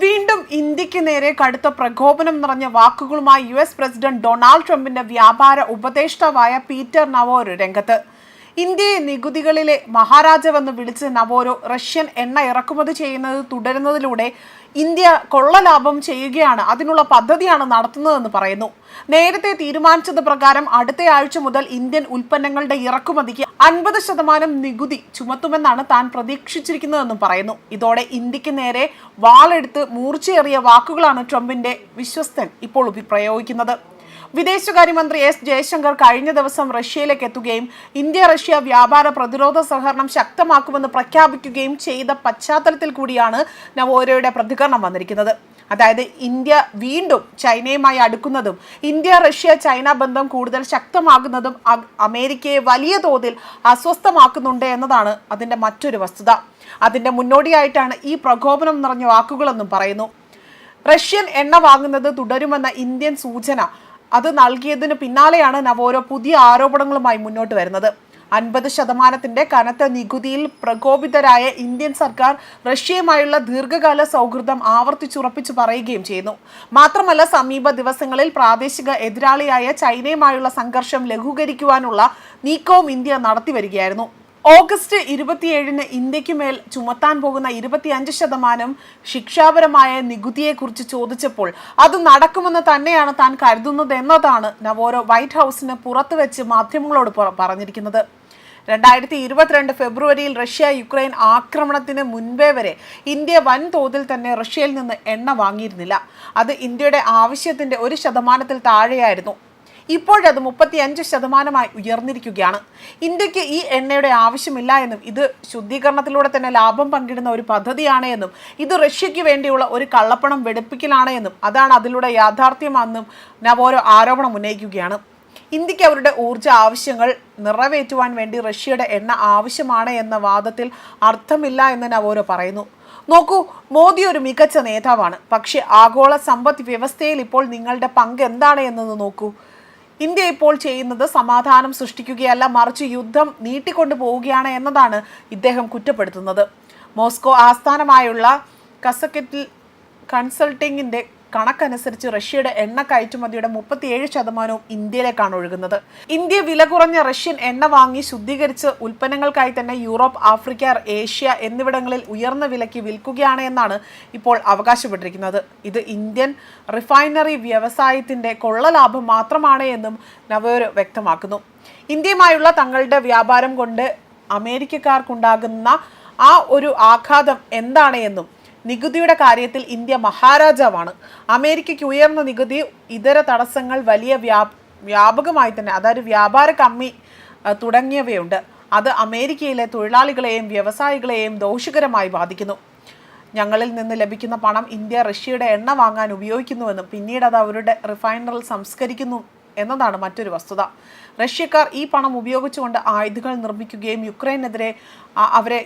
വീണ്ടും ഇന്ത്യയ്ക്ക് നേരെ കടുത്ത പ്രകോപനം നിറഞ്ഞ വാക്കുകളുമായി യു എസ് പ്രസിഡന്റ് ഡൊണാൾഡ് ട്രംപിന്റെ വ്യാപാര ഉപദേഷ്ടാവായ പീറ്റർ നവോർ രംഗത്ത്. ഇന്ത്യയെ നികുതികളിലെ മഹാരാജവെന്ന് വിളിച്ച് നവോരോ റഷ്യൻ എണ്ണ ഇറക്കുമതി ചെയ്യുന്നത് തുടരുന്നതിലൂടെ ഇന്ത്യ കൊള്ളലാഭം ചെയ്യുകയാണ്. അതിനുള്ള പദ്ധതിയാണ് നടത്തുന്നതെന്ന് പറയുന്നു. നേരത്തെ തീരുമാനിച്ചത് പ്രകാരം അടുത്ത ആഴ്ച മുതൽ ഇന്ത്യൻ ഉൽപ്പന്നങ്ങളുടെ ഇറക്കുമതിക്ക് അൻപത് ശതമാനം നികുതി ചുമത്തുമെന്നാണ് താൻ പ്രതീക്ഷിച്ചിരിക്കുന്നതെന്നും പറയുന്നു. ഇതോടെ ഇന്ത്യയ്ക്ക് നേരെ വാളെടുത്ത് മൂർച്ചയേറിയ വാക്കുകളാണ് ട്രംപിന്റെ വിശ്വസ്തൻ ഇപ്പോൾ പ്രയോഗിക്കുന്നത്. വിദേശകാര്യമന്ത്രി എസ് ജയശങ്കർ കഴിഞ്ഞ ദിവസം റഷ്യയിലേക്ക് എത്തുകയും ഇന്ത്യ റഷ്യ വ്യാപാര പ്രതിരോധ സഹകരണം ശക്തമാക്കുമെന്ന് പ്രഖ്യാപിക്കുകയും ചെയ്ത പശ്ചാത്തലത്തിൽ കൂടിയാണ് നവോരയുടെ പ്രതികരണം വന്നിരിക്കുന്നത്. അതായത് ഇന്ത്യ വീണ്ടും ചൈനയുമായി അടുക്കുന്നതും ഇന്ത്യ റഷ്യ ചൈന ബന്ധം കൂടുതൽ ശക്തമാകുന്നതും അമേരിക്കയെ വലിയ തോതിൽ അസ്വസ്ഥമാക്കുന്നുണ്ട് എന്നതാണ് അതിന്റെ മറ്റൊരു വസ്തുത. അതിന്റെ മുന്നോടിയായിട്ടാണ് ഈ പ്രകോപനം നിറഞ്ഞ വാക്കുകളെന്നും പറയുന്നു. റഷ്യൻ എണ്ണ വാങ്ങുന്നത് തുടരുമെന്ന ഇന്ത്യൻ സൂചന അത് നൽകിയതിന് പിന്നാലെയാണ് നവോരോ പുതിയ ആരോപണങ്ങളുമായി മുന്നോട്ട് വരുന്നത്. അൻപത് ശതമാനത്തിന്റെ കനത്ത നികുതിയിൽ പ്രകോപിതരായ ഇന്ത്യൻ സർക്കാർ റഷ്യയുമായുള്ള ദീർഘകാല സൗഹൃദം ആവർത്തിച്ചുറപ്പിച്ചു പറയുകയും ചെയ്യുന്നു. മാത്രമല്ല സമീപ ദിവസങ്ങളിൽ പ്രാദേശിക എതിരാളിയായ ചൈനയുമായുള്ള സംഘർഷം ലഘൂകരിക്കുവാനുള്ള നീക്കവും ഇന്ത്യ നടത്തി വരികയായിരുന്നു. ഓഗസ്റ്റ് ഇരുപത്തിയേഴിന് ഇന്ത്യയ്ക്ക് മേൽ ചുമത്താൻ പോകുന്ന ഇരുപത്തിയഞ്ച് ശതമാനം ശിക്ഷാപരമായ നികുതിയെക്കുറിച്ച് ചോദിച്ചപ്പോൾ അത് നടക്കുമെന്ന് തന്നെയാണ് താൻ കരുതുന്നത് എന്നതാണ് നവോരോ വൈറ്റ് ഹൗസിന് പുറത്തു വെച്ച് മാധ്യമങ്ങളോട് പറ- പറഞ്ഞിരിക്കുന്നത്. രണ്ടായിരത്തി ഇരുപത്തിരണ്ട് ഫെബ്രുവരിയിൽ റഷ്യ യുക്രൈൻ ആക്രമണത്തിന് മുൻപേ വരെ ഇന്ത്യ വൻതോതിൽ തന്നെ റഷ്യയിൽ നിന്ന് എണ്ണ വാങ്ങിയിരുന്നില്ല. അത് ഇന്ത്യയുടെ ആവശ്യത്തിന്റെ ഒരു ശതമാനത്തിൽ താഴെയായിരുന്നു. ഇപ്പോഴത് മുപ്പത്തിയഞ്ച് ശതമാനമായി ഉയർന്നിരിക്കുകയാണ്. ഇന്ത്യയ്ക്ക് ഈ എണ്ണയുടെ ആവശ്യമില്ല എന്നും ഇത് ശുദ്ധീകരണത്തിലൂടെ തന്നെ ലാഭം പങ്കിടുന്ന ഒരു പദ്ധതിയാണ് എന്നും ഇത് റഷ്യയ്ക്ക് വേണ്ടിയുള്ള ഒരു കള്ളപ്പണം വെളുപ്പിക്കലാണ് എന്നും അതാണ് അതിലൂടെ യാഥാർത്ഥ്യമാണെന്നും നവോരോ ആരോപണം ഉന്നയിക്കുകയാണ്. ഇന്ത്യയ്ക്ക് അവരുടെ ഊർജ ആവശ്യങ്ങൾ നിറവേറ്റുവാൻ വേണ്ടി റഷ്യയുടെ എണ്ണ ആവശ്യമാണ് എന്ന വാദത്തിൽ അർത്ഥമില്ല എന്ന് നവോരോ പറയുന്നു. നോക്കൂ മോദി ഒരു മികച്ച നേതാവാണ്. പക്ഷേ ആഗോള സമ്പദ് വ്യവസ്ഥയിൽ ഇപ്പോൾ നിങ്ങളുടെ പങ്ക് എന്താണ് എന്നത് നോക്കൂ. ഇന്ത്യ ഇപ്പോൾ ചെയ്യുന്നത് സമാധാനം സൃഷ്ടിക്കുകയല്ല മറിച്ച് യുദ്ധം നീട്ടിക്കൊണ്ടു പോവുകയാണ് എന്നതാണ് ഇദ്ദേഹം കുറ്റപ്പെടുത്തുന്നത്. മോസ്കോ ആസ്ഥാനമായുള്ള കസക്കറ്റിൽ കൺസൾട്ടിങ്ങിന്റെ കണക്കനുസരിച്ച് റഷ്യയുടെ എണ്ണ കയറ്റുമതിയുടെ മുപ്പത്തിയേഴ് ശതമാനവും ഇന്ത്യയിലേക്കാണ് ഒഴുകുന്നത്. ഇന്ത്യ വില കുറഞ്ഞ റഷ്യൻ എണ്ണ വാങ്ങി ശുദ്ധീകരിച്ച് ഉൽപ്പന്നങ്ങൾക്കായി തന്നെ യൂറോപ്പ് ആഫ്രിക്ക ഏഷ്യ എന്നിവിടങ്ങളിൽ ഉയർന്ന വിലയ്ക്ക് വിൽക്കുകയാണ് എന്നാണ് ഇപ്പോൾ അവകാശപ്പെട്ടിരിക്കുന്നത്. ഇത് ഇന്ത്യൻ റിഫൈനറി വ്യവസായത്തിന്റെ കൊള്ളലാഭം മാത്രമാണ് എന്നും നവോര് വ്യക്തമാക്കുന്നു. ഇന്ത്യയുമായുള്ള തങ്ങളുടെ വ്യാപാരം കൊണ്ട് അമേരിക്കക്കാർക്കുണ്ടാകുന്ന ആ ഒരു ആഘാതം എന്താണ് എന്നും നികുതിയുടെ കാര്യത്തിൽ ഇന്ത്യ മഹാരാജാവാണ്. അമേരിക്കയ്ക്ക് ഉയർന്ന നികുതി ഇതര തടസ്സങ്ങൾ വലിയ വ്യാ വ്യാപകമായി തന്നെ അതായത് വ്യാപാര കമ്മി തുടങ്ങിയവയുണ്ട്. അത് അമേരിക്കയിലെ തൊഴിലാളികളെയും വ്യവസായികളെയും ദോഷകരമായി ബാധിക്കുന്നു. ഞങ്ങളിൽ നിന്ന് ലഭിക്കുന്ന പണം ഇന്ത്യ റഷ്യയുടെ എണ്ണ വാങ്ങാൻ ഉപയോഗിക്കുന്നുവെന്നും പിന്നീട് അത് അവരുടെ റിഫൈനറിൽ സംസ്കരിക്കുന്നു എന്നതാണ് മറ്റൊരു വസ്തുത. റഷ്യക്കാർ ഈ പണം ഉപയോഗിച്ചുകൊണ്ട് ആയുധങ്ങൾ നിർമ്മിക്കുകയും യുക്രൈനെതിരെ അവരെ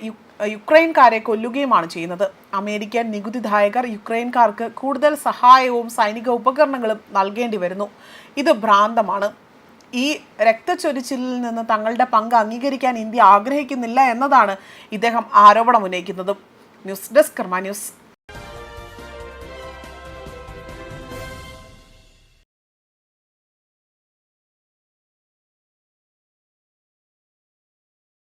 യുക്രൈൻകാരെ കൊല്ലുകയുമാണ് ചെയ്യുന്നത്. അമേരിക്കൻ നികുതിദായകർ യുക്രൈൻകാർക്ക് കൂടുതൽ സഹായവും സൈനിക ഉപകരണങ്ങളും നൽകേണ്ടി വരുന്നു. ഇത് ഭ്രാന്തമാണ്. ഈ രക്തച്ചൊരിച്ചിലിൽ നിന്ന് തങ്ങളുടെ പങ്ക് അംഗീകരിക്കാൻ ഇന്ത്യ ആഗ്രഹിക്കുന്നില്ല എന്നതാണ് ഇദ്ദേഹം ആരോപണം ഉന്നയിക്കുന്നതും ന്യൂസ് ഡെസ്ക് കർമ്മ ന്യൂസ്.